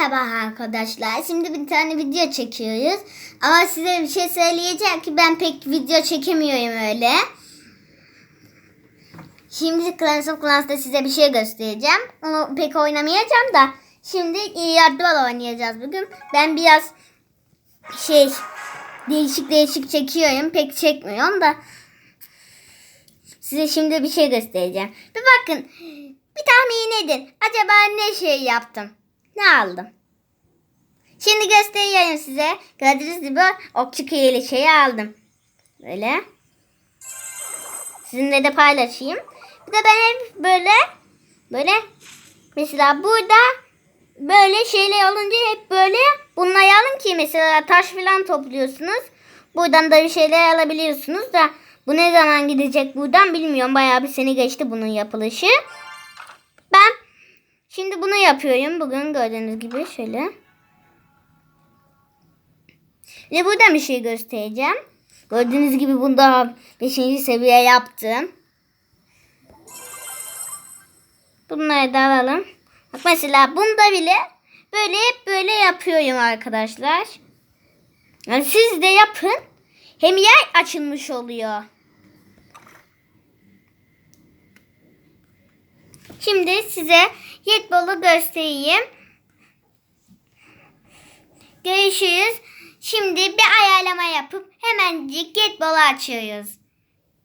Merhaba arkadaşlar. Şimdi bir tane video çekiyoruz. Ama size bir şey söyleyeceğim ki ben pek video çekemiyorum öyle. Şimdi Clash of Clans'ta size bir şey göstereceğim. Onu pek oynamayacağım da. Şimdi iyi yardımal oynayacağız bugün. Ben biraz şey değişik değişik çekiyorum. Pek çekmiyorum da. Size şimdi bir şey göstereceğim. Bir bakın. Bir tahmin edin. Acaba ne şey yaptım? Ne aldım? Şimdi göstereyim size. Gördüğünüz gibi okçu kıyılı şeyi aldım. Böyle. Sizinle de paylaşayım. Bir de ben hep böyle böyle mesela burada böyle şeyler olunca hep böyle bunları alın ki mesela taş falan topluyorsunuz. Buradan da bir şeyler alabiliyorsunuz da bu ne zaman gidecek buradan bilmiyorum. Bayağı bir sene geçti bunun yapılışı. Yapıyorum. Bugün gördüğünüz gibi şöyle. Ve burada bir şey göstereceğim. Gördüğünüz gibi bunda 5. seviye yaptım. Bunları da alalım. Bak mesela bunda bile böyle hep böyle yapıyorum arkadaşlar. Yani siz de yapın. Hem yer açılmış oluyor. Şimdi size yetbolu göstereyim. Görüşürüz. Şimdi bir ayarlama yapıp hemencik yetbolu açıyoruz.